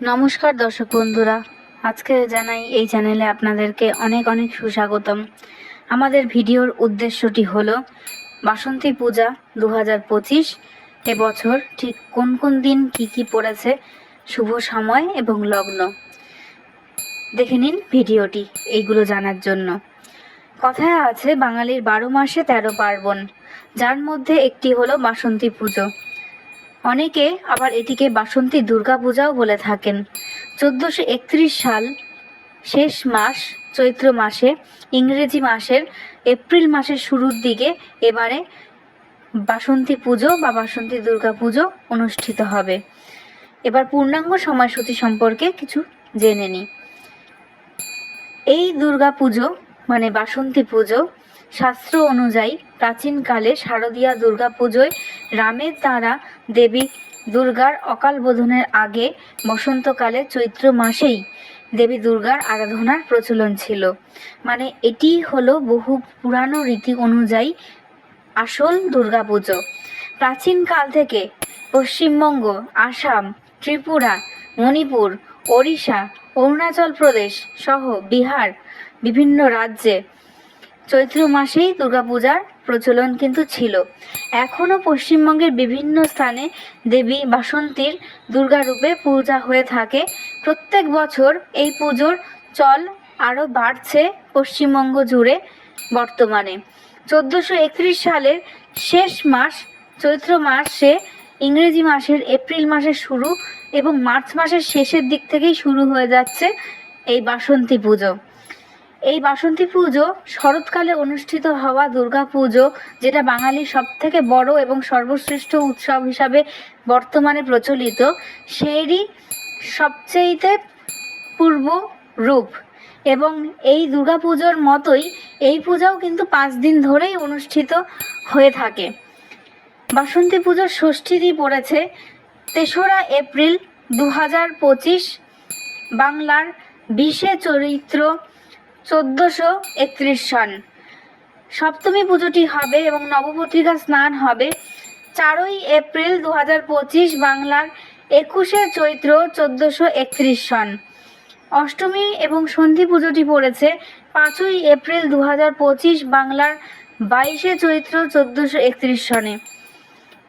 নমস্কার দর্শক বন্ধুরা। আজকে জানাই এই চ্যানেলে আপনাদেরকে অনেক অনেক সুস্বাগতম। আমাদের ভিডিওর উদ্দেশ্যটি হলো, বাসন্তী পূজা দু হাজার পঁচিশ এবছর ঠিক কোন কোন দিন কি কি পড়েছে, শুভ সময় এবং লগ্ন। দেখে নিন ভিডিওটি এইগুলো জানার জন্য। কথায় আছে বাঙালির বারো মাসে তেরো পার্বণ, যার মধ্যে একটি হলো বাসন্তী পুজো। অনেকে আবার এটিকে বাসন্তী দুর্গা পূজাও বলে থাকেন। চোদ্দোশো একত্রিশ সাল শেষ মাস, চৈত্র মাসে, ইংরেজি মাসের এপ্রিল মাসের শুরুর দিকে এবারে বাসন্তী পুজো বা বাসন্তী দুর্গা পুজো অনুষ্ঠিত হবে। এবার পূর্ণাঙ্গ সময়সূচি সম্পর্কে কিছু জেনে নিই। এই দুর্গা পুজো মানে বাসন্তী পুজো শাস্ত্র অনুযায়ী প্রাচীনকালে শারদীয়া দুর্গা পুজোয় রামের দ্বারা দেবী দুর্গার অকাল বোধনের আগে বসন্তকালে চৈত্র মাসেই দেবী দুর্গার আরাধনার প্রচলন ছিল। মানে এটি হলো বহু পুরানো রীতি অনুযায়ী আসল দুর্গা পুজো প্রাচীনকাল থেকে পশ্চিমবঙ্গ, আসাম, ত্রিপুরা, মণিপুর, ওড়িশা, অরুণাচল প্রদেশ সহ বিহার বিভিন্ন রাজ্যে চৈত্র মাসেই দুর্গাপূজার প্রচলন কিন্তু ছিল। এখনও পশ্চিমবঙ্গের বিভিন্ন স্থানে দেবী বাসন্তীর দুর্গারূপে পূজা হয়ে থাকে। প্রত্যেক বছর এই পুজোর চল আরও বাড়ছে পশ্চিমবঙ্গ জুড়ে বর্তমানে। চোদ্দোশো একত্রিশ সালের শেষ মাস, চৈত্র মাসে ইংরেজি মাসের এপ্রিল মাসের শুরু এবং মার্চ মাসের শেষের দিক থেকেই শুরু হয়ে যাচ্ছে এই বাসন্তী পুজো। এই বাসন্তী পুজো শরৎকালে অনুষ্ঠিত হওয়া দুর্গা পুজো, যেটা বাঙালির সবথেকে বড় এবং সর্বশ্রেষ্ঠ উৎসব হিসাবে বর্তমানে প্রচলিত সেরই সবচেয়েতে পূর্ব রূপ। এবং এই দুর্গা পুজোর মতোই এই পূজাও কিন্তু পাঁচ দিন ধরেই অনুষ্ঠিত হয়ে থাকে। বাসন্তী পুজোর ষষ্ঠীটি পড়েছে তেসরা এপ্রিল দু হাজার পঁচিশ, বাংলার বিশে চরিত্র চোদ্দোশো একত্রিশ সন। সপ্তমী পুজোটি হবে এবং নবপত্রিকা স্নান হবে চারই এপ্রিল দু হাজার পঁচিশ বাংলার একুশে চৈত্র চোদ্দোশো একত্রিশ সন। অষ্টমী এবং সন্ধি পুজোটি পড়েছে পাঁচই এপ্রিল দু হাজার পঁচিশ বাংলার বাইশে চৈত্র চোদ্দোশো একত্রিশ সনে।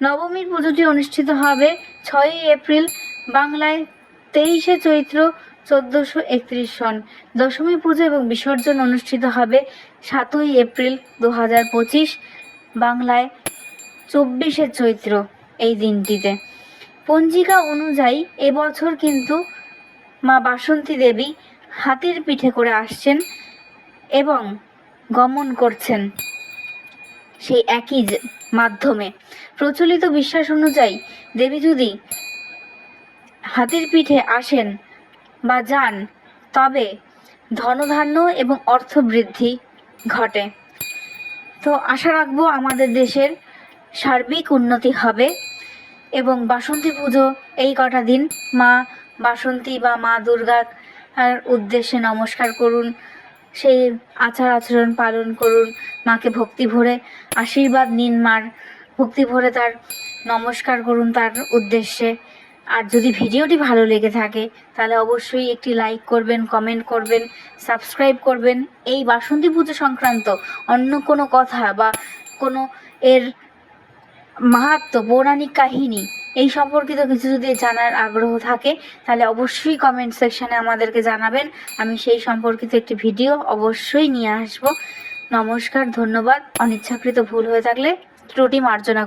নবমীর পুজোটি অনুষ্ঠিত হবে ছয়ই এপ্রিল বাংলায় তেইশে চৈত্র চোদ্দোশো একত্রিশ সন। দশমী পুজো এবং বিসর্জন অনুষ্ঠিত হবে সাতই এপ্রিল দু হাজার পঁচিশ বাংলায় চব্বিশে চৈত্র এই দিনটিতে। পঞ্জিকা অনুযায়ী এবছর কিন্তু মা বাসন্তী দেবী হাতির পিঠে করে আসছেন এবং গমন করছেন সেই একই মাধ্যমে। প্রচলিত বিশ্বাস অনুযায়ী দেবী যদি হাতির পিঠে আসেন বা যান, তবে ধনধান্য এবং অর্থ বৃদ্ধি ঘটে। তো আশা রাখব আমাদের দেশের সার্বিক উন্নতি হবে এবং বাসন্তী পুজো এই কটা দিন মা বাসন্তী বা মা দুর্গার উদ্দেশ্যে নমস্কার করুন, সেই আচার আচরণ পালন করুন, মাকে ভক্তি ভরে আশীর্বাদ নিন মার, ভক্তি ভরে তার নমস্কার করুন তার উদ্দেশ্যে। আর যদি ভিডিওটি ভালো লেগে থাকে, তাহলে অবশ্যই একটি লাইক করবেন কমেন্ট করবেন সাবস্ক্রাইব করবেন। এই বাসন্তী পুজো সংক্রান্ত অন্য কোনো কথা বা কোনো এর মাহাত্ম, পৌরাণিক কাহিনী এই সম্পর্কিত কিছু যদি জানার আগ্রহ থাকে, তাহলে অবশ্যই কমেন্ট সেকশানে আমাদেরকে জানাবেন। আমি সেই সম্পর্কিত একটি ভিডিও অবশ্যই নিয়ে আসব। নমস্কার, ধন্যবাদ। অনিচ্ছাকৃত ভুল হয়ে থাকলে ত্রুটি মার্জনা